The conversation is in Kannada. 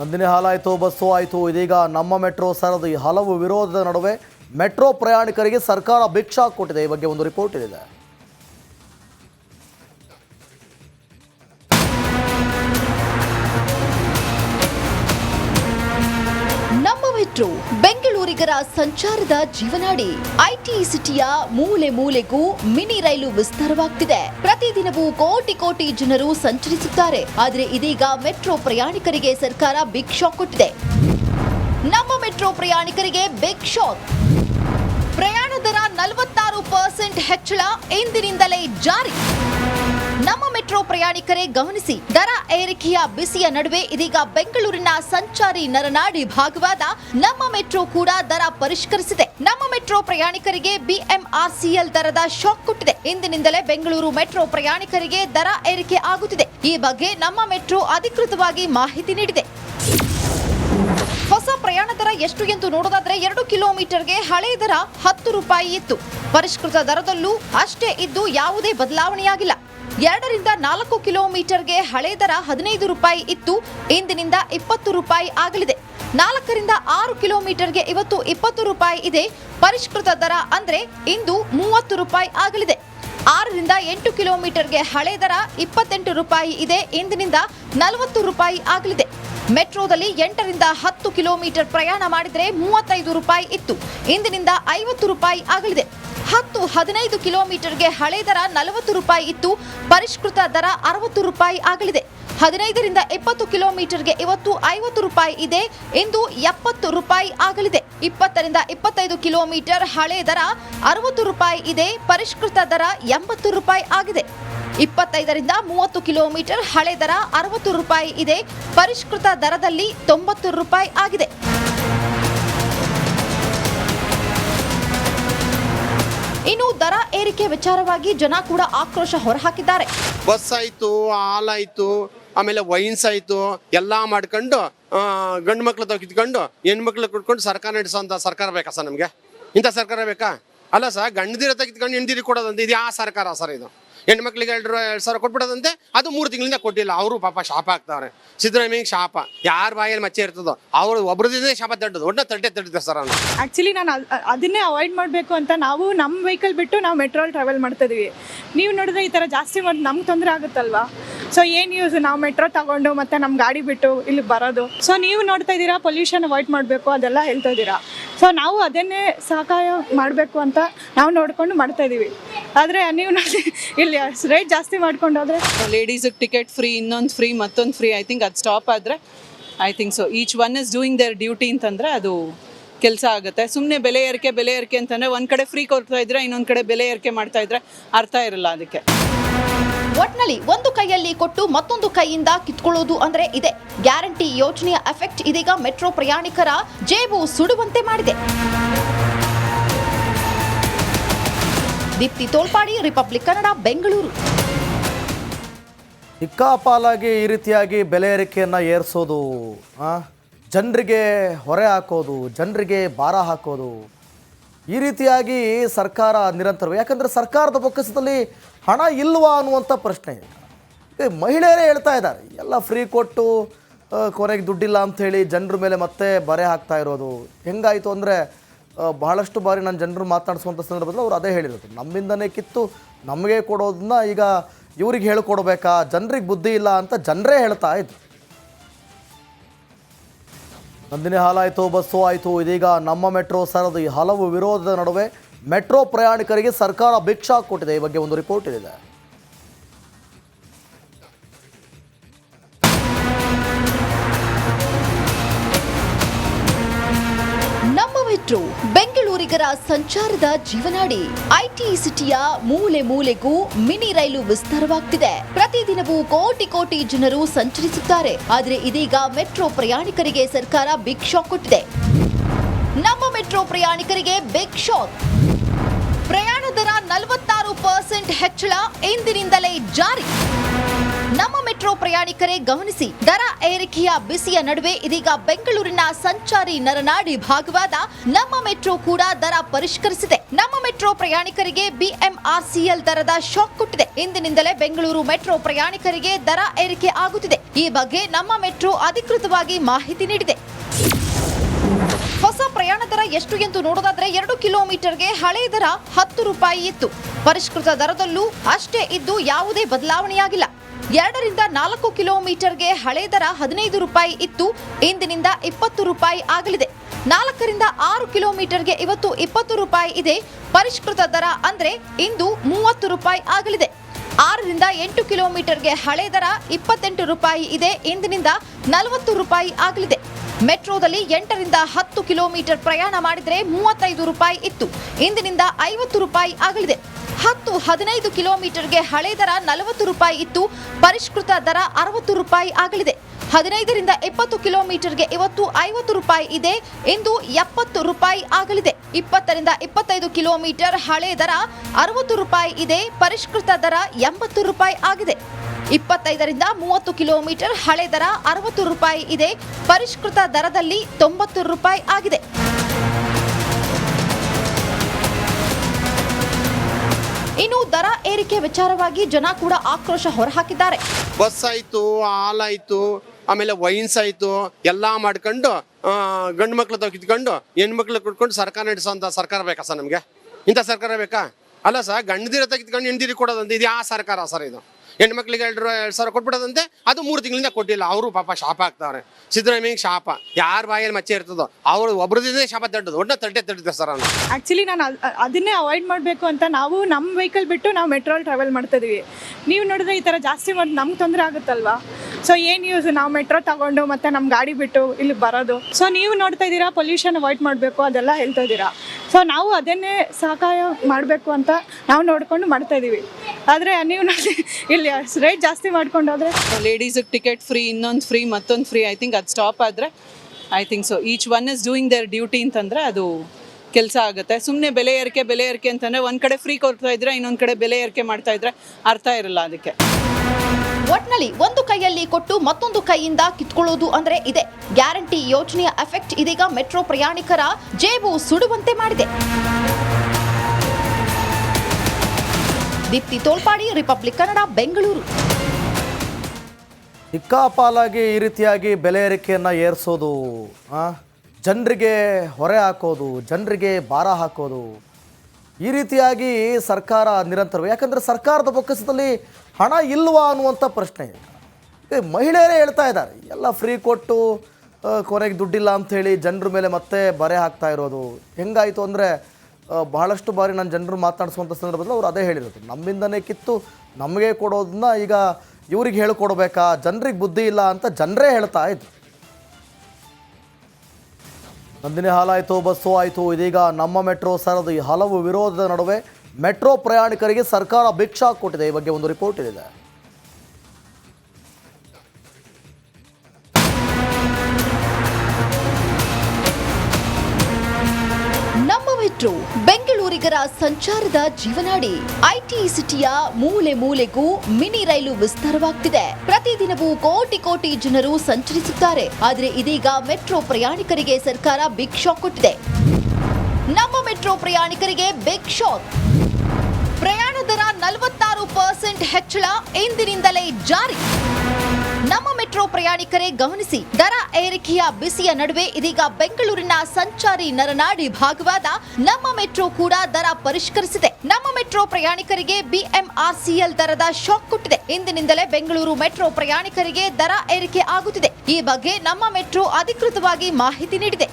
ನಂದಿನಿ ಹಾಲಾಯಿತು, ಬಸ್ಸು ಆಯಿತು. ಇದೀಗ ನಮ್ಮ ಮೆಟ್ರೋ ಸರದಿ. ಹಲವು ವಿರೋಧದ ನಡುವೆ ಮೆಟ್ರೋ ಪ್ರಯಾಣಿಕರಿಗೆ ಸರ್ಕಾರ ಭಿಕ್ಷಾ ಕೊಟ್ಟಿದೆ. ಈ ಬಗ್ಗೆ ಒಂದು ರಿಪೋರ್ಟ್ ಇದೆ. ಮೆಟ್ರೋ ಬೆಂಗಳೂರಿಗರ ಸಂಚಾರದ ಜೀವನಾಡಿ ಐಟಿ ಸಿಟಿಯ ಮೂಲೆ ಮೂಲೆಗೂ ಮಿನಿ ರೈಲು ವಿಸ್ತಾರವಾಗ್ತಿದೆ. ಪ್ರತಿದಿನವೂ ಕೋಟಿ ಕೋಟಿ ಜನರು ಸಂಚರಿಸುತ್ತಾರೆ. ಆದರೆ ಇದೀಗ ಮೆಟ್ರೋ ಪ್ರಯಾಣಿಕರಿಗೆ ಸರ್ಕಾರ ಬಿಗ್ ಶಾಕ್ ಕೊಟ್ಟಿದೆ. ನಮ್ಮ ಮೆಟ್ರೋ ಪ್ರಯಾಣಿಕರಿಗೆ ಬಿಗ್ ಶಾಕ್ ಪ್ರಯಾಣ ದರ ನಲವತ್ತಾರು ಪರ್ಸೆಂಟ್ ಹೆಚ್ಚಳ ಇಂದಿನಿಂದಲೇ ಜಾರಿ. ನಮ್ಮ ಮೆಟ್ರೋ ಪ್ರಯಾಣಿಕರೇ ಗಮನಿಸಿ, ದರ ಏರಿಕೆಯ ಬಿಸಿಯ ನಡುವೆ ಇದೀಗ ಬೆಂಗಳೂರಿನ ಸಂಚಾರಿ ನರನಾಡಿ ಭಾಗವಾದ ನಮ್ಮ ಮೆಟ್ರೋ ಕೂಡ ದರ ಪರಿಷ್ಕರಿಸಿದೆ. ನಮ್ಮ ಮೆಟ್ರೋ ಪ್ರಯಾಣಿಕರಿಗೆ ಬಿಎಂಆರ್ಸಿಎಲ್ ದರದ ಶಾಕ್ ಕೊಟ್ಟಿದೆ. ಇಂದಿನಿಂದಲೇ ಬೆಂಗಳೂರು ಮೆಟ್ರೋ ಪ್ರಯಾಣಿಕರಿಗೆ ದರ ಏರಿಕೆ ಆಗುತ್ತಿದೆ. ಈ ಬಗ್ಗೆ ನಮ್ಮ ಮೆಟ್ರೋ ಅಧಿಕೃತವಾಗಿ ಮಾಹಿತಿ ನೀಡಿದೆ. ಹೊಸ ಪ್ರಯಾಣ ದರ ಎಷ್ಟು ಎಂದು ನೋಡೋದಾದ್ರೆ ಎರಡು ಕಿಲೋಮೀಟರ್ಗೆ ಹಳೆ ದರ ಹತ್ತು ರೂಪಾಯಿ ಇತ್ತು. ಪರಿಷ್ಕೃತ ದರದಲ್ಲೂ ಅಷ್ಟೇ ಇದ್ದು ಯಾವುದೇ ಬದಲಾವಣೆಯಾಗಿಲ್ಲ. ಎರಡರಿಂದ ನಾಲ್ಕು ಕಿಲೋಮೀಟರ್ಗೆ ಹಳೆ ದರ ಹದಿನೈದು ರೂಪಾಯಿ ಇತ್ತು. ಇಂದಿನಿಂದ ಇಪ್ಪತ್ತು ರೂಪಾಯಿ ಆಗಲಿದೆ. ನಾಲ್ಕರಿಂದ ಆರು ಕಿಲೋಮೀಟರ್ಗೆ ಇವತ್ತು ಇಪ್ಪತ್ತು ರೂಪಾಯಿ ಇದೆ. ಪರಿಷ್ಕೃತ ದರ ಅಂದ್ರೆ ಇಂದು ಮೂವತ್ತು ರೂಪಾಯಿ ಆಗಲಿದೆ. ಆರರಿಂದ ಎಂಟು ಕಿಲೋಮೀಟರ್ಗೆ ಹಳೆ ದರ ಇಪ್ಪತ್ತೆಂಟು ರೂಪಾಯಿ ಇದೆ. ಇಂದಿನಿಂದ ನಲವತ್ತು ರೂಪಾಯಿ ಆಗಲಿದೆ. ಮೆಟ್ರೋದಲ್ಲಿ ಎಂಟರಿಂದ ಹತ್ತು ಕಿಲೋಮೀಟರ್ ಪ್ರಯಾಣ ಮಾಡಿದರೆ ಮೂವತ್ತೈದು ರೂಪಾಯಿ ಇತ್ತು. ಇಂದಿನಿಂದ ಐವತ್ತು ರೂಪಾಯಿ ಆಗಲಿದೆ. ಹತ್ತು ಹದಿನೈದು ಕಿಲೋಮೀಟರ್ಗೆ ಹಳೆ ದರ ನಲವತ್ತು ರೂಪಾಯಿ ಇತ್ತು, ಪರಿಷ್ಕೃತ ದರ ಅರವತ್ತು ರೂಪಾಯಿ ಆಗಲಿದೆ. ಹದಿನೈದರಿಂದ ಇಪ್ಪತ್ತು ಕಿಲೋಮೀಟರ್ಗೆ ಇವತ್ತು ಐವತ್ತು ರೂಪಾಯಿ ಇದೆ ಇಂದು ಎಪ್ಪತ್ತು ರೂಪಾಯಿ ಆಗಲಿದೆ. ಇಪ್ಪತ್ತರಿಂದ ಇಪ್ಪತ್ತೈದು ಕಿಲೋಮೀಟರ್ ಹಳೆ ದರ ಅರವತ್ತು ರೂಪಾಯಿ ಇದೆ, ಪರಿಷ್ಕೃತ ದರ ಎಂಬತ್ತು ರೂಪಾಯಿ ಆಗಿದೆ. ಇಪ್ಪತ್ತೈದರಿಂದ ಮೂವತ್ತು ಕಿಲೋಮೀಟರ್ ಹಳೆ ದರ ಅರವತ್ತು ರೂಪಾಯಿ ಇದೆ, ಪರಿಷ್ಕೃತ ದರದಲ್ಲಿ ತೊಂಬತ್ತು ರೂಪಾಯಿ ಆಗಿದೆ. ದರ ಏರಿಕೆ ವಿಚಾರವಾಗಿ ಜನ ಕೂಡ ಆಕ್ರೋಶ ಹೊರಹಾಕಿದ್ದಾರೆ. ಬಸ್ ಆಯ್ತು, ಹಾಲ್ ಆಯಿತು, ಆಮೇಲೆ ವೈನ್ಸ್ ಆಯಿತು, ಎಲ್ಲ ಮಾಡ್ಕೊಂಡು ಗಂಡು ಮಕ್ಳು ತಾವು ಕಿತ್ಕೊಂಡು ಹೆಣ್ಮಕ್ಳು ಕುಟ್ಕೊಂಡು ಸರ್ಕಾರ ನಡೆಸೋಂಥ ಸರ್ಕಾರ ಬೇಕಾ ಸರ್ ನಮಗೆ? ಇಂಥ ಸರ್ಕಾರ ಬೇಕಾ? ಅಲ್ಲ ಸರ್, ಗಂಡದಿರ ತೆಗೆದುಕೊಂಡು ಹೆಣ್ದಿರಿ ಕೊಡೋದಂತ ಇದು ಯಾವ ಸರ್ಕಾರ ಸರ್ ಇದು? ಹೆಣ್ಮಕ್ಳಿಗೆ ಎರಡು ಎರಡು ಸಾವಿರ ಕೊಟ್ಬಿಡೋದಂತೆ, ಅದು ಮೂರು ತಿಂಗಳಿಂದ ಕೊಟ್ಟಿಲ್ಲ. ಅವರು ಪಾಪ ಶಾಪ ಆಗ್ತಾವ್ರೆ ಸಿದ್ದರಾಮಯ್ಯಗೆ ಶಾಪ. ಯಾರು ಬಾಯಲ್ಲಿ ಮಚ್ಚೆ ಇರ್ತದೋ, ಅವರು ಒಬ್ಬರದಿಂದ ಶಾಪ ತಟ್ಟದು ಒಟ್ಟು ತಟ್ಟೆ ತಟ್ಟಿದ್ದಾರೆ ಸರ್ ಅವ್ನು ಆ್ಯಕ್ಚುಲಿ ನಾನು ಅದ್- ಅದನ್ನೇ ಅವಾಯ್ಡ್ ಮಾಡಬೇಕು ಅಂತ ನಾವು ನಮ್ಮ ವೆಹಿಕಲ್ ಬಿಟ್ಟು ನಾವು ಮೆಟ್ರೋಲ್ ಟ್ರಾವೆಲ್ ಮಾಡ್ತಾ ಇದೀವಿ. ನೀವು ನೋಡಿದ್ರೆ ಈ ಥರ ಜಾಸ್ತಿ ಮಾಡಿ ನಮ್ಗೆ ತೊಂದರೆ ಆಗುತ್ತಲ್ವಾ? ಸೊ ಏನು ಯೂಸ್ ನಾವು ಮೆಟ್ರೋ ತಗೊಂಡು ಮತ್ತೆ ನಮ್ಮ ಗಾಡಿ ಬಿಟ್ಟು ಇಲ್ಲಿ ಬರೋದು. ಸೊ ನೀವು ನೋಡ್ತಾ ಇದ್ದೀರಾ ಪೊಲ್ಯೂಷನ್ ಅವಾಯ್ಡ್ ಮಾಡಬೇಕು, ಅದೆಲ್ಲ ಹೇಳ್ತಾ ಇದ್ದೀರಾ ಸೊ ನಾವು ಅದನ್ನೇ ಸಹಕಾರ ಮಾಡಬೇಕು ಅಂತ ನಾವು ನೋಡಿಕೊಂಡು ಮಾಡ್ತಾ ಇದೀವಿ. ಆದರೆ ನೀವು ನೋಡಿ ಇಲ್ಲಿ ರೇಟ್ ಜಾಸ್ತಿ ಮಾಡ್ಕೊಂಡ್ರೆ ಹೋದ್ರೆ ಲೇಡೀಸಿಗೆ ಟಿಕೆಟ್ ಫ್ರೀ ಇನ್ನೊಂದು ಫ್ರೀ ಮತ್ತೊಂದು ಫ್ರೀ ಐ ಥಿಂಕ್ ಅದು ಸ್ಟಾಪ್ ಆದರೆ I think so each one is doing their duty ಅಂತಂದರೆ ಅದು ಕೆಲಸ ಆಗುತ್ತೆ. ಸುಮ್ಮನೆ ಬೆಲೆ ಏರಿಕೆ ಬೆಲೆ ಏರಿಕೆ ಅಂತಂದರೆ ಒಂದು ಕಡೆ ಫ್ರೀ ಕೊಡ್ತಾ ಇದ್ರೆ ಇನ್ನೊಂದು ಕಡೆ ಬೆಲೆ ಏರಿಕೆ ಮಾಡ್ತಾ ಇದ್ರೆ ಅರ್ಥ ಇರಲ್ಲ ಅದಕ್ಕೆ. ಒಟ್ನಲ್ಲಿ ಒಂದು ಕೈಯಲ್ಲಿ ಕೊಟ್ಟು ಮತ್ತೊಂದು ಕೈಯಿಂದ ಕಿತ್ಕೊಳ್ಳೋದು ಅಂದ್ರೆ ಇದೆ. ಗ್ಯಾರಂಟಿ ಯೋಜನೆಯ ಎಫೆಕ್ಟ್ ಇದೀಗ ಮೆಟ್ರೋ ಪ್ರಯಾಣಿಕರ ಜೇಬು ಸುಡುವಂತೆ ಮಾಡಿದೆ. ದೀಪ್ತಿ ತೋಳ್ಪಾಡಿ, ರಿಪಬ್ಲಿಕ್ ಕನ್ನಡ, ಬೆಂಗಳೂರು. ಇಕ್ಕಾಪಾಲಾಗಿ ಈ ರೀತಿಯಾಗಿ ಬೆಲೆ ಏರಿಕೆಯನ್ನು ಏರಿಸೋದು ಜನರಿಗೆ ಹೊರೆ ಹಾಕೋದು, ಜನರಿಗೆ ಭಾರ ಹಾಕೋದು, ಈ ರೀತಿಯಾಗಿ ಸರ್ಕಾರ ನಿರಂತರ ಯಾಕಂದರೆ ಸರ್ಕಾರದ ಬೊಕ್ಕಸದಲ್ಲಿ ಹಣ ಇಲ್ವಾ ಅನ್ನುವಂಥ ಪ್ರಶ್ನೆ. ಇದೆ ಮಹಿಳೆಯರೇ ಹೇಳ್ತಾ ಇದ್ದಾರೆ, ಎಲ್ಲ ಫ್ರೀ ಕೊಟ್ಟು ಕೊನೆಗೆ ದುಡ್ಡಿಲ್ಲ ಅಂಥೇಳಿ ಜನರ ಮೇಲೆ ಮತ್ತೆ ಬರೆ ಹಾಕ್ತಾ ಇರೋದು. ಹೆಂಗಾಯಿತು ಅಂದರೆ ಬಹಳಷ್ಟು ಬಾರಿ ನಾನು ಜನರು ಮಾತಾಡಿಸುವಂಥ ಸಂದರ್ಭದಲ್ಲಿ ಅವರು ಅದೇ ಹೇಳಿರೋದು. ನಮ್ಮಿಂದನೇ ಕಿತ್ತು ನಮಗೆ ಕೊಡೋದನ್ನ ಈಗ ಇವ್ರಿಗೆ ಹೇಳಿಕೊಡ್ಬೇಕಾ, ಜನರಿಗೆ ಬುದ್ಧಿ ಇಲ್ಲ ಅಂತ ಜನರೇ ಹೇಳ್ತಾ ಇದ್ರು. ನಂದಿನಿ ಹಾಲಾಯಿತು, ಬಸ್ಸು ಆಯಿತು, ಇದೀಗ ನಮ್ಮ ಮೆಟ್ರೋ ಸರದಿ ಹಲವು ವಿರೋಧದ ನಡುವೆ ಮೆಟ್ರೋ ಪ್ರಯಾಣಿಕರಿಗೆ ಸರ್ಕಾರ ಭಿಕ್ಷಾ ಕೊಟ್ಟಿದೆ. ಈ ಬಗ್ಗೆ ಒಂದು ರಿಪೋರ್ಟ್ ಇದೆ. ಮೆಟ್ರೋ ಬೆಂಗಳೂರಿಗರ ಸಂಚಾರದ ಜೀವನಾಡಿ ಐಟಿ ಸಿಟಿಯ ಮೂಲೆ ಮೂಲೆಗೂ ಮಿನಿ ರೈಲು ವಿಸ್ತಾರವಾಗ್ತಿದೆ. ಪ್ರತಿದಿನವೂ ಕೋಟಿ ಕೋಟಿ ಜನರು ಸಂಚರಿಸುತ್ತಾರೆ. ಆದರೆ ಇದೀಗ ಮೆಟ್ರೋ ಪ್ರಯಾಣಿಕರಿಗೆ ಸರ್ಕಾರ ಬಿಗ್ ಶಾಕ್ ಕೊಟ್ಟಿದೆ. ನಮ್ಮ ಮೆಟ್ರೋ ಪ್ರಯಾಣಿಕರಿಗೆ ಬಿಗ್ ಶಾಕ್. ಪ್ರಯಾಣ ದರ ನಲವತ್ತಾರು ಪರ್ಸೆಂಟ್ ಹೆಚ್ಚಳ ಇಂದಿನಿಂದಲೇ ಜಾರಿ. ನಮ್ಮ ಮೆಟ್ರೋ ಪ್ರಯಾಣಿಕರೇ ಗಮನಿಸಿ, ದರ ಏರಿಕೆಯ ಬಿಸಿಯ ನಡುವೆ ಇದೀಗ ಬೆಂಗಳೂರಿನ ಸಂಚಾರಿ ನರನಾಡಿ ಭಾಗವಾದ ನಮ್ಮ ಮೆಟ್ರೋ ಕೂಡ ದರ ಪರಿಷ್ಕರಿಸಿದೆ. ನಮ್ಮ ಮೆಟ್ರೋ ಪ್ರಯಾಣಿಕರಿಗೆ ಬಿಎಂಆರ್ಸಿಎಲ್ ದರದ ಶಾಕ್ ಕೊಟ್ಟಿದೆ. ಇಂದಿನಿಂದಲೇ ಬೆಂಗಳೂರು ಮೆಟ್ರೋ ಪ್ರಯಾಣಿಕರಿಗೆ ದರ ಏರಿಕೆ ಆಗುತ್ತಿದೆ. ಈ ಬಗ್ಗೆ ನಮ್ಮ ಮೆಟ್ರೋ ಅಧಿಕೃತವಾಗಿ ಮಾಹಿತಿ ನೀಡಿದೆ. ಹೊಸ ಪ್ರಯಾಣ ದರ ಎಷ್ಟು ಎಂದು ನೋಡೋದಾದ್ರೆ ಎರಡು ಕಿಲೋಮೀಟರ್ಗೆ ಹಳೆ ದರ ಹತ್ತು ರೂಪಾಯಿ ಇತ್ತು. ಪರಿಷ್ಕೃತ ದರದಲ್ಲೂ ಅಷ್ಟೇ ಇದ್ದು ಯಾವುದೇ ಬದಲಾವಣೆಯಾಗಿಲ್ಲ. ಎರಡರಿಂದ ನಾಲ್ಕು ಕಿಲೋಮೀಟರ್ಗೆ ಹಳೆ ದರ ಹದಿನೈದು ರೂಪಾಯಿ ಇತ್ತು. ಇಂದಿನಿಂದ ಇಪ್ಪತ್ತು ರೂಪಾಯಿ ಆಗಲಿದೆ. ನಾಲ್ಕರಿಂದ ಆರು ಕಿಲೋಮೀಟರ್ಗೆ ಇವತ್ತು ಇಪ್ಪತ್ತು ರೂಪಾಯಿ ಇದೆ. ಪರಿಷ್ಕೃತ ದರ ಅಂದ್ರೆ ಇಂದು ಮೂವತ್ತು ರೂಪಾಯಿ ಆಗಲಿದೆ. ಆರರಿಂದ ಎಂಟು ಕಿಲೋಮೀಟರ್ಗೆ ಹಳೆ ದರ ಇಪ್ಪತ್ತೆಂಟು ರೂಪಾಯಿ ಇದೆ. ಇಂದಿನಿಂದ ನಲವತ್ತು ರೂಪಾಯಿ ಆಗಲಿದೆ. ಮೆಟ್ರೋದಲ್ಲಿ ಎಂಟರಿಂದ ಹತ್ತು ಕಿಲೋಮೀಟರ್ ಪ್ರಯಾಣ ಮಾಡಿದರೆ ಮೂವತ್ತೈದು ರೂಪಾಯಿ ಇತ್ತು. ಇಂದಿನಿಂದ ಐವತ್ತು ರೂಪಾಯಿ ಆಗಲಿದೆ. ಹತ್ತು ಹದಿನೈದು ಕಿಲೋಮೀಟರ್ಗೆ ಹಳೆ ದರ ನಲವತ್ತು ರೂಪಾಯಿ ಇತ್ತು. ಪರಿಷ್ಕೃತ ದರ ಅರವತ್ತು ರೂಪಾಯಿ ಆಗಲಿದೆ. ಹದಿನೈದರಿಂದ ಇಪ್ಪತ್ತು ಕಿಲೋಮೀಟರ್ಗೆ ಇವತ್ತು ಐವತ್ತು ರೂಪಾಯಿ ಇದೆ. ಇಂದು ಎಪ್ಪತ್ತು ರೂಪಾಯಿ ಆಗಲಿದೆ. ಇಪ್ಪತ್ತರಿಂದ ಇಪ್ಪತ್ತೈದು ಕಿಲೋಮೀಟರ್ ಹಳೆ ದರ ಅರವತ್ತು ರೂಪಾಯಿ ಇದೆ. ಪರಿಷ್ಕೃತ ದರ ಎಂಬತ್ತು ರೂಪಾಯಿ ಆಗಿದೆ. ಇಪ್ಪತ್ತೈದರಿಂದ ಮೂವತ್ತು ಕಿಲೋಮೀಟರ್ ಹಳೆ ದರ ಅರವತ್ತು ರೂಪಾಯಿ ಇದೆ. ಪರಿಷ್ಕೃತ ದರದಲ್ಲಿ ತೊಂಬತ್ತು ರೂಪಾಯಿ ಆಗಿದೆ. ಇನ್ನು ದರ ಏರಿಕೆ ವಿಚಾರವಾಗಿ ಜನ ಕೂಡ ಆಕ್ರೋಶ ಹೊರಹಾಕಿದ್ದಾರೆ. ಬಸ್ ಆಯ್ತು, ಹಾಲ್ ಆಯ್ತು, ಆಮೇಲೆ ವೈನ್ಸ್ ಆಯ್ತು, ಎಲ್ಲ ಮಾಡ್ಕೊಂಡು ಗಂಡು ಮಕ್ಳು ಕಿತ್ಕೊಂಡು, ಹೆಣ್ಮಕ್ಳು ಕುಟ್ಕೊಂಡು ಸರ್ಕಾರ ನಡೆಸೋಂಥ ಸರ್ಕಾರ ಬೇಕಾ ಸರ್ ನಮಗೆ? ಇಂಥ ಸರ್ಕಾರ ಬೇಕಾ? ಅಲ್ಲ ಸರ್, ಗಂಡದಿರ ತೆಗೆದುಕೊಂಡು ಹೆಂಡದಿರಿಗೆ ಕೊಡೋದಂತ ಇದು ಯಾವ ಸರ್ಕಾರ ಸರ್ ಇದು? ಹೆಣ್ಮಕ್ಳಿಗೆ ಎರಡು ಎರಡು ಸಾವಿರ ಕೊಟ್ಬಿಡೋದಂತೆ, ಅದು ಮೂರು ತಿಂಗಳಿಂದ ಕೊಟ್ಟಿಲ್ಲ. ಅವರು ಪಾಪ ಶಾಪ ಆಗ್ತಾವ್ರೆ ಸಿದ್ದರಾಮಯ್ಯ ಶಾಪ. ಯಾರ ಬಾಯಲ್ಲಿ ಮಚ್ಚೆ ಇರ್ತದೋ ಅವರು ಒಬ್ರದ್ದೇ ಶಾಪ ತಟ್ಟದು ಒಟ್ಟ ತಟ್ಟೆ ತಟ್ಟಿದೆ ಸರ್ ಅವನು ಆ್ಯಕ್ಚುಲಿ ನಾನು ಅದ್- ಅದನ್ನೇ ಅವಾಯ್ಡ್ ಮಾಡಬೇಕು ಅಂತ ನಾವು ನಮ್ಮ ವೆಹಿಕಲ್ ಬಿಟ್ಟು ನಾವು ಮೆಟ್ರೋಲ್ ಟ್ರಾವೆಲ್ ಮಾಡ್ತಾ ಇದೀವಿ. ನೀವು ನೋಡಿದ್ರೆ ಈ ಥರ ಜಾಸ್ತಿ ಮಾಡಿ ನಮ್ಗೆ ತೊಂದರೆ ಆಗುತ್ತಲ್ವಾ? ಸೊ ಏನು ಯೂಸ್ ನಾವು ಮೆಟ್ರೋ ತಗೊಂಡು ಮತ್ತೆ ನಮ್ಮ ಗಾಡಿ ಬಿಟ್ಟು ಇಲ್ಲಿ ಬರೋದು. ಸೊ ನೀವು ನೋಡ್ತಾ ಇದ್ದೀರಾ ಪೊಲ್ಯೂಷನ್ ಅವಾಯ್ಡ್ ಮಾಡಬೇಕು, ಅದೆಲ್ಲ ಹೇಳ್ತಾ ಇದ್ದೀರಾ ಸೊ ನಾವು ಅದನ್ನೇ ಸಹಕಾರ ಮಾಡಬೇಕು ಅಂತ ನಾವು ನೋಡಿಕೊಂಡು ಮಾಡ್ತಾ ಇದ್ದೀವಿ ಆದರೆ ನೀವು ನೋಡಿ ಇಲ್ಲಿ ರೇಟ್ ಜಾಸ್ತಿ ಮಾಡ್ಕೊಂಡ್ರೆ ಲೇಡೀಸ್ ಲೇಡೀಸಿಗೆ ಟಿಕೆಟ್ ಫ್ರೀ ಇನ್ನೊಂದು ಫ್ರೀ ಮತ್ತೊಂದು ಫ್ರೀ ಐ ಥಿಂಕ್ ಅದು ಸ್ಟಾಪ್ ಆದರೆ I think so each one is doing their duty ಅಂತಂದರೆ ಅದು ಕೆಲಸ ಆಗುತ್ತೆ. ಸುಮ್ಮನೆ ಬೆಲೆ ಏರಿಕೆ ಬೆಲೆ ಏರಿಕೆ ಅಂತಂದರೆ ಒಂದು ಕಡೆ ಫ್ರೀ ಕೊಡ್ತಾ ಇದ್ರೆ ಇನ್ನೊಂದು ಕಡೆ ಬೆಲೆ ಏರಿಕೆ ಮಾಡ್ತಾ ಇದ್ರೆ ಅರ್ಥ ಇರಲ್ಲ ಅದಕ್ಕೆ. ಒಟ್ನಲ್ಲಿ ಒಂದು ಕೈಯಲ್ಲಿ ಕೊಟ್ಟು ಮತ್ತೊಂದು ಕೈಯಿಂದ ಕಿತ್ಕೊಳ್ಳೋದು ಅಂದ್ರೆ ಇದೆ. ಗ್ಯಾರಂಟಿ ಯೋಜನೆಯ ಎಫೆಕ್ಟ್ ಇದೀಗ ಮೆಟ್ರೋ ಪ್ರಯಾಣಿಕರ ಜೇಬು ಸುಡುವಂತೆ ಮಾಡಿದೆ. ದೀಪ್ತಿ ತೋಳ್ಪಾಡಿ, ರಿಪಬ್ಲಿಕ್ ಕನ್ನಡ, ಬೆಂಗಳೂರು. ಇಕ್ಕಾಪಾಲಾಗಿ ಈ ರೀತಿಯಾಗಿ ಬೆಲೆ ಏರಿಕೆಯನ್ನು ಏರಿಸೋದು ಜನರಿಗೆ ಹೊರೆ ಹಾಕೋದು, ಜನರಿಗೆ ಭಾರ ಹಾಕೋದು, ಈ ರೀತಿಯಾಗಿ ಸರ್ಕಾರ ನಿರಂತರ ಯಾಕಂದರೆ ಸರ್ಕಾರದ ಬೊಕ್ಕಸದಲ್ಲಿ ಹಣ ಇಲ್ವಾ ಅನ್ನುವಂಥ ಪ್ರಶ್ನೆ. ಇದೆ ಮಹಿಳೆಯರೇ ಹೇಳ್ತಾ ಇದ್ದಾರೆ, ಎಲ್ಲ ಫ್ರೀ ಕೊಟ್ಟು ಕೊನೆಗೆ ದುಡ್ಡಿಲ್ಲ ಅಂಥೇಳಿ ಜನರ ಮೇಲೆ ಮತ್ತೆ ಬರೆ ಹಾಕ್ತಾ ಇರೋದು. ಹೆಂಗಾಯಿತು ಅಂದರೆ ಬಹಳಷ್ಟು ಬಾರಿ ನಾನು ಜನರು ಮಾತನಾಡಿಸುವಂಥ ಸಂದರ್ಭದಲ್ಲಿ ಅವರು ಅದೇ ಹೇಳಿರೋದು. ನಮ್ಮಿಂದನೇ ಕಿತ್ತು ನಮಗೆ ಕೊಡೋದನ್ನ ಈಗ ಇವ್ರಿಗೆ ಹೇಳ್ಕೊಡ್ಬೇಕಾ? ಜನರಿಗೆ ಬುದ್ಧಿ ಇಲ್ಲ ಅಂತ ಜನರೇ ಹೇಳ್ತಾ ಇದ್ರು. ನಂದಿನಿ ಹಾಲಾಯಿತು ಬಸ್ಸು ಆಯಿತು, ಇದೀಗ ನಮ್ಮ ಮೆಟ್ರೋ ಸರದಿ ಹಲವು ವಿರೋಧದ ನಡುವೆ ಮೆಟ್ರೋ ಪ್ರಯಾಣಿಕರಿಗೆ ಸರ್ಕಾರ ಭಿಕ್ಷಾ ಕೊಟ್ಟಿದೆ. ಈ ಬಗ್ಗೆ ಒಂದು ರಿಪೋರ್ಟ್ ಇದೆ. ಮೆಟ್ರೋ ಬೆಂಗಳೂರಿಗರ ಸಂಚಾರದ ಜೀವನಾಡಿ ಐಟಿ ಸಿಟಿಯ ಮೂಲೆ ಮೂಲೆಗೂ ಮಿನಿ ರೈಲು ವಿಸ್ತಾರವಾಗ್ತಿದೆ. ಪ್ರತಿದಿನವೂ ಕೋಟಿ ಕೋಟಿ ಜನರು ಸಂಚರಿಸುತ್ತಾರೆ. ಆದರೆ ಇದೀಗ ಮೆಟ್ರೋ ಪ್ರಯಾಣಿಕರಿಗೆ ಸರ್ಕಾರ ಬಿಗ್ ಶಾಕ್ ಕೊಟ್ಟಿದೆ. ನಮ್ಮ ಮೆಟ್ರೋ ಪ್ರಯಾಣಿಕರಿಗೆ ಬಿಗ್ ಶಾಕ್. ಪ್ರಯಾಣ ದರ ನಲವತ್ತಾರು ಪರ್ಸೆಂಟ್ ಹೆಚ್ಚಳ ಇಂದಿನಿಂದಲೇ ಜಾರಿ. ನಮ್ಮ ಮೆಟ್ರೋ ಪ್ರಯಾಣಿಕರೇ ಗಮನಿಸಿ, ದರ ಏರಿಕೆಯ ಬಿಸಿಯ ನಡುವೆ ಇದೀಗ ಬೆಂಗಳೂರಿನ ಸಂಚಾರಿ ನರನಾಡಿ ಭಾಗವಾದ ನಮ್ಮ ಮೆಟ್ರೋ ಕೂಡ ದರ ಪರಿಷ್ಕರಿಸಿದೆ. ನಮ್ಮ ಮೆಟ್ರೋ ಪ್ರಯಾಣಿಕರಿಗೆ ಬಿಎಂಆರ್ಸಿಎಲ್ ದರದ ಶಾಕ್ ಕೊಟ್ಟಿದೆ. ಇಂದಿನಿಂದಲೇ ಬೆಂಗಳೂರು ಮೆಟ್ರೋ ಪ್ರಯಾಣಿಕರಿಗೆ ದರ ಏರಿಕೆ ಆಗುತ್ತಿದೆ. ಈ ಬಗ್ಗೆ ನಮ್ಮ ಮೆಟ್ರೋ ಅಧಿಕೃತವಾಗಿ ಮಾಹಿತಿ ನೀಡಿದೆ.